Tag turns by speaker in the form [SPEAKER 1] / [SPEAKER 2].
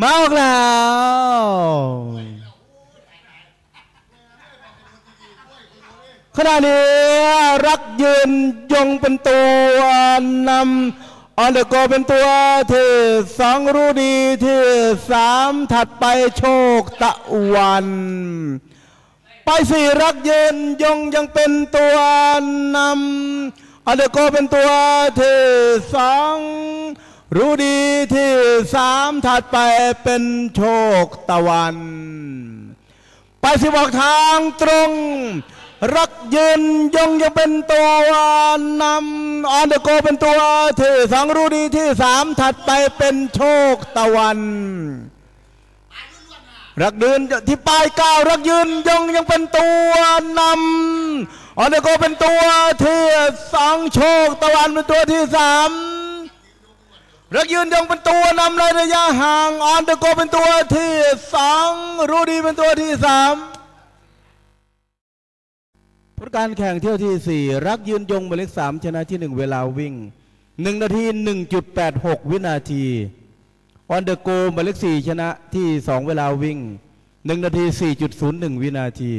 [SPEAKER 1] มาออกแล้วขณะนี้รักยืนยงเป็นตัวนำออนเดโกเป็นตัวที่สองรู้ดีที่สามถัดไปโชคตะวัน ไปสี่รักยืนยงยังเป็นตัวนำออนเดโกเป็นตัวที่สองรู้ดี ที่สามถัดไปเป็นโชคตะวัน ไปสิบอกทางตรง รักยืนยงยังเป็นตัวนำออนเดโกเป็นตัวที่สองรู้ดีที่สามถัดไปเป็นโชคตะวัน รักยืนที่ปลายก้าวรักยืนยงยังเป็นตัวนำออนเดโกเป็นตัวที่สองโชคตะวันเป็นตัวที่สาม รักยืนยงเป็นตัวนำในระยะห่างออนเดโกเป็นตัวที่สองรูดีเป็นตัวที่สามผลการแข่งเที่ยวที่สี่รักยืนยงหมายเลขสามชนะที่หนึ่งเวลาวิ่งหนึ่งนาทีหนึ่งจุดแปดหกวินาทีออนเดอร์โกหมายเลขสี่ชนะที่สองเวลาวิ่งหนึ่งนาทีสี่จุดศูนย์หนึ่งวินาที